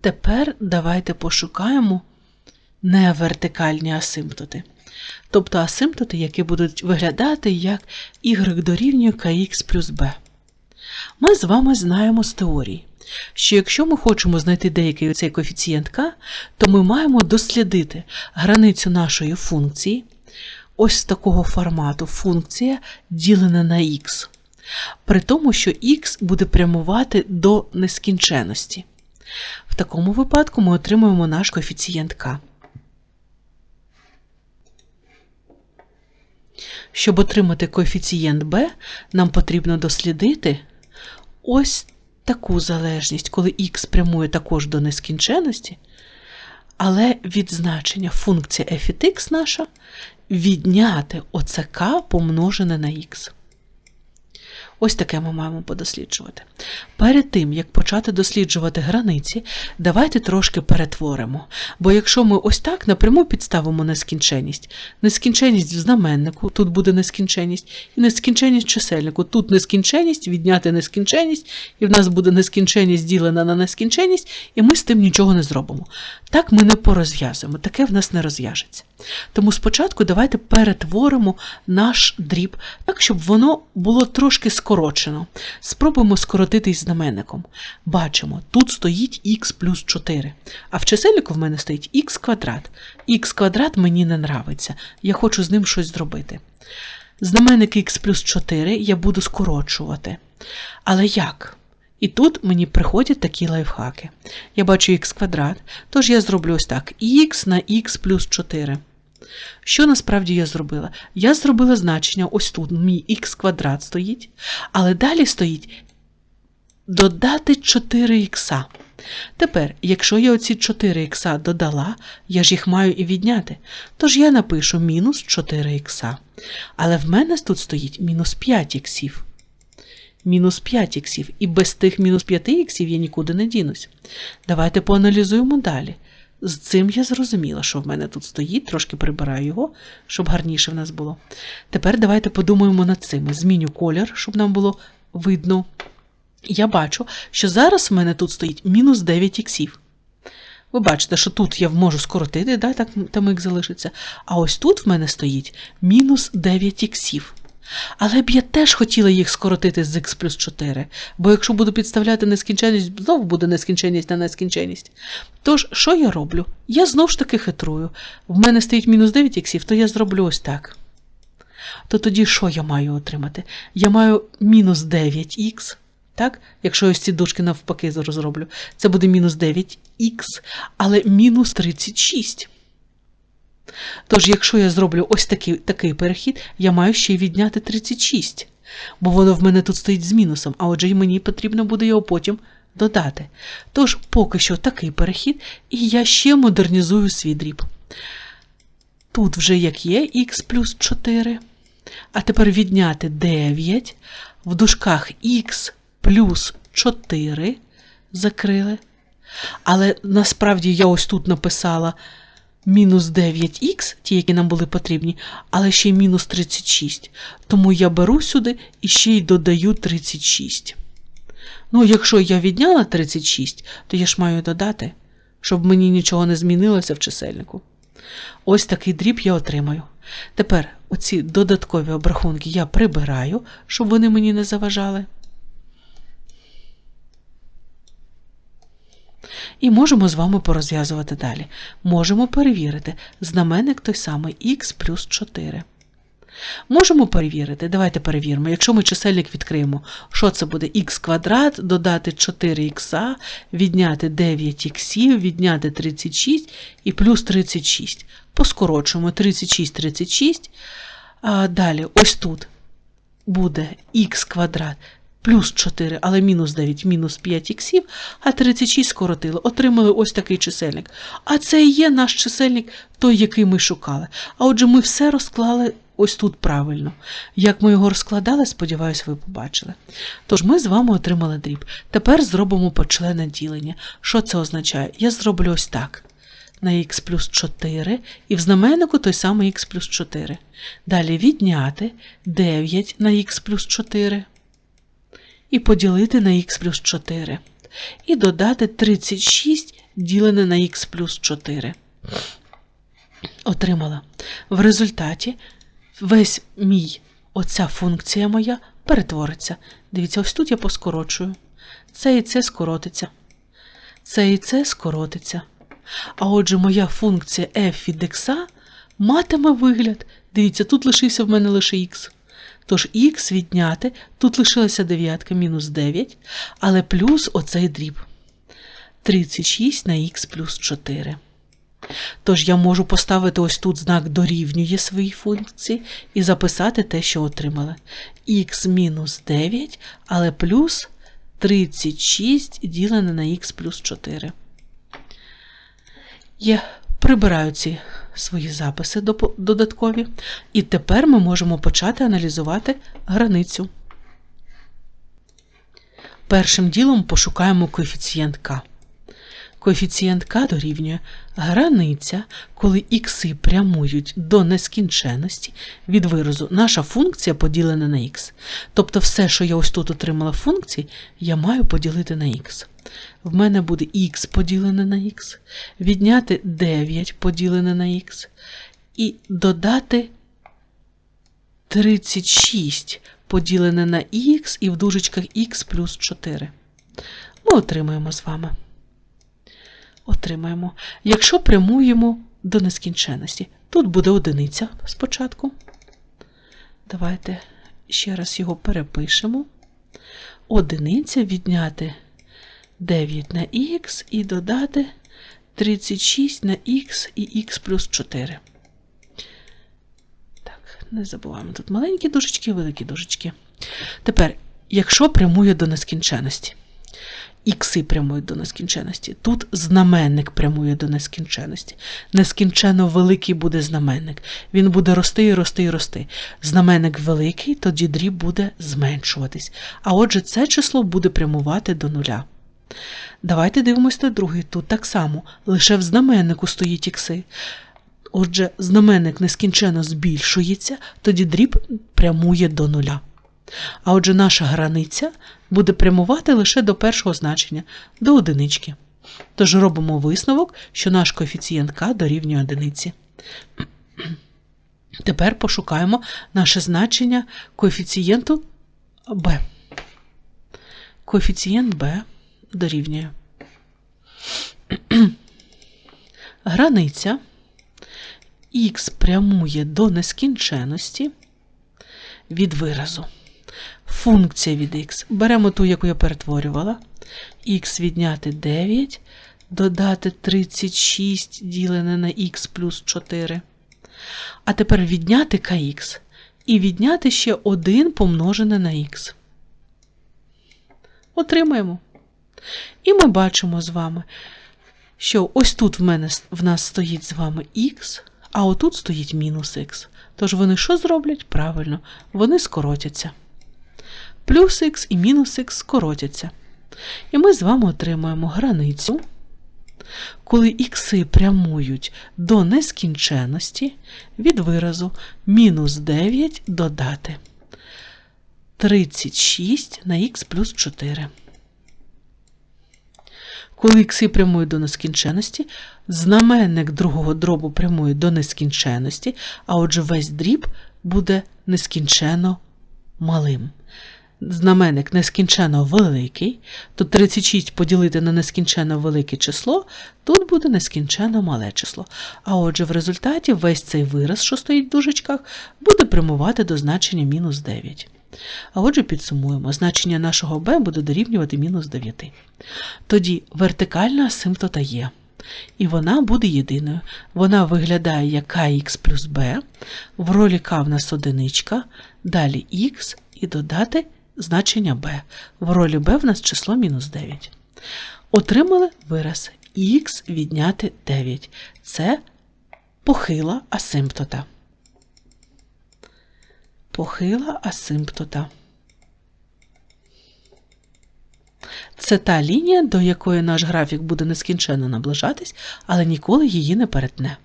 Тепер давайте пошукаємо невертикальні асимптоти. Тобто асимптоти, які будуть виглядати як y дорівнює kx плюс b. Ми з вами знаємо з теорії, що якщо ми хочемо знайти деякий цей коефіцієнт k, то ми маємо дослідити границю нашої функції, ось такого формату функція ділена на x, при тому, що x буде прямувати до нескінченності. В такому випадку ми отримуємо наш коефіцієнт k. Щоб отримати коефіцієнт b, нам потрібно дослідити ось таку залежність, коли х прямує також до нескінченності, але від значення функція f від x наша відняти оце k помножене на х. Ось таке ми маємо подосліджувати. Перед тим, як почати досліджувати границі, давайте трошки перетворимо. Бо якщо ми ось так напряму підставимо нескінченність, нескінченність в знаменнику, тут буде нескінченність, і нескінченність в чисельнику, тут нескінченність, відняти нескінченність, і в нас буде нескінченність ділена на нескінченність, і ми з тим нічого не зробимо. Так ми не порозв'язуємо, таке в нас не розв'яжеться. Тому спочатку давайте перетворимо наш дріб так, щоб воно було трошки скорочено. Спробуємо скоротити із знаменником. Бачимо, тут стоїть х плюс 4, а в чисельнику в мене стоїть х квадрат. Х квадрат мені не нравиться, я хочу з ним щось зробити. Знаменник х плюс 4 я буду скорочувати. Але як? І тут мені приходять такі лайфхаки. Я бачу х квадрат, тож я зроблю ось так: х на х плюс 4. Що насправді я зробила? Я зробила значення ось тут, мій х квадрат стоїть, але далі стоїть додати 4х. Тепер, якщо я оці 4х додала, я ж їх маю і відняти. Тож я напишу мінус 4х. Але в мене тут стоїть мінус 5 іксів. Мінус 5 іксів. І без тих мінус 5 іксів я нікуди не дінусь. Давайте поаналізуємо далі. З цим я зрозуміла, що в мене тут стоїть, трошки прибираю його, щоб гарніше в нас було. Тепер давайте подумаємо над цим. Зміню колір, щоб нам було видно. Я бачу, що зараз в мене тут стоїть мінус 9 іксів. Ви бачите, що тут я можу скоротити, да, так там х залишиться. А ось тут в мене стоїть мінус 9 іксів. Але б я теж хотіла їх скоротити з х плюс 4, бо якщо буду підставляти нескінченність, знову буде нескінченність на нескінченність. Тож, що я роблю? Я знову ж таки хитрую. В мене стоїть мінус 9 іксів, то я зроблю ось так. То тоді що я маю отримати? Я маю мінус 9х. Так? Якщо ось ці дужки навпаки зроблю, це буде мінус 9х, але мінус 36. Тож, якщо я зроблю ось такий такий перехід, я маю ще й відняти 36, бо воно в мене тут стоїть з мінусом, а отже, мені потрібно буде його потім додати. Тож, поки що такий перехід, і я ще модернізую свій дріб. Тут вже як є х плюс 4. А тепер відняти 9 в дужках х плюс 4 закрили. Але насправді я ось тут написала мінус 9х, ті, які нам були потрібні, але ще й мінус 36. Тому я беру сюди і ще й додаю 36. Ну, якщо я відняла 36, то я ж маю додати, щоб мені нічого не змінилося в чисельнику. Ось такий дріб я отримаю. Тепер оці додаткові обрахунки я прибираю, щоб вони мені не заважали. І можемо з вами порозв'язувати далі. Можемо перевірити знаменник той самий х плюс 4. Можемо перевірити, давайте перевіримо. Якщо ми чисельник відкриємо, що це буде х квадрат, додати 4х, відняти 9х, відняти 36 і плюс 36. Поскорочуємо 36, 36. А Далі, ось тут буде х квадрат плюс 4, але мінус 9, мінус 5 іксів, а 36 скоротили. Отримали ось такий чисельник. А це і є наш чисельник, той, який ми шукали. А отже, ми все розклали ось тут правильно. Як ми його розкладали, сподіваюся, ви побачили. Тож ми з вами отримали дріб. Тепер зробимо почлене ділення. Що це означає? Я зроблю ось так. На х плюс 4 і в знаменнику той самий х плюс 4. Далі відняти 9 на х плюс 4 і поділити на х плюс 4. І додати 36 ділене на х плюс 4. Отримала. В результаті весь мій, оця функція моя перетвориться. Дивіться, ось тут я поскорочую. Це і це скоротиться. Це і це скоротиться. А отже, моя функція f від x матиме вигляд. Дивіться, тут лишився в мене лише х. Тож х відняти, тут лишилася дев'ятка мінус 9, але плюс оцей дріб. 36 на х плюс 4. Тож я можу поставити ось тут знак дорівнює своїй функції і записати те, що отримала. х мінус 9, але плюс 36 ділене на х плюс 4. Я прибираю ці свої записи додаткові, і тепер ми можемо почати аналізувати границю. Першим ділом пошукаємо коефіцієнт k. Коефіцієнт k дорівнює границя, коли ікси прямують до нескінченності від виразу наша функція поділена на х. Тобто все, що я ось тут отримала функції, я маю поділити на х. В мене буде х поділене на х, відняти 9 поділене на х, і додати 36 поділене на х і в дужечках х плюс 4. Ми отримаємо з вами отримаємо. Якщо прямуємо до нескінченності, тут буде одиниця спочатку. Давайте ще раз його перепишемо. Одиниця відняти 9 на х і додати 36 на х і х плюс 4. Так, не забуваємо тут маленькі дужечки, великі дужечки. Тепер, якщо прямує до нескінченності, ікси прямують до нескінченності. Тут знаменник прямує до нескінченності. Нескінченно великий буде знаменник. Він буде рости і рости і рости. Знаменник великий, тоді дріб буде зменшуватись. А отже, це число буде прямувати до нуля. Давайте дивимося на другий. Тут так само. Лише в знаменнику стоїть ікси. Отже, знаменник нескінченно збільшується, тоді дріб прямує до нуля. А отже, наша границя буде прямувати лише до першого значення, до одинички. Тож робимо висновок, що наш коефіцієнт k дорівнює одиниці. Тепер пошукаємо наше значення коефіцієнту b. Коефіцієнт b дорівнює. Границя х прямує до нескінченності від виразу функція від х. Беремо ту, яку я перетворювала. х відняти 9, додати 36 ділене на х плюс 4. А тепер відняти kx і відняти ще 1 помножене на х. Отримаємо. І ми бачимо з вами, що ось тут в мене в нас стоїть з вами х, а отут стоїть мінус х. Тож вони що зроблять? Правильно, вони скоротяться плюс х і мінус х скоротяться. І ми з вами отримаємо границю, коли ікси прямують до нескінченності від виразу мінус 9 додати 36 на х плюс 4. Коли ікси прямують до нескінченності, знаменник другого дробу прямує до нескінченності, а отже, весь дріб буде нескінченно малим знаменник нескінченно великий, то 36 поділити на нескінченно велике число, тут буде нескінченно мале число. А отже, в результаті весь цей вираз, що стоїть в дужечках, буде прямувати до значення мінус 9. А отже, підсумуємо, значення нашого b буде дорівнювати мінус 9. Тоді вертикальна асимптота є. І вона буде єдиною. Вона виглядає як kx плюс b, в ролі k в нас одиничка, далі x і додати значення b. В ролі b в нас число мінус 9. Отримали вираз х відняти 9. Це похила асимптота. Похила асимптота. Це та лінія, до якої наш графік буде нескінченно наближатись, але ніколи її не перетне.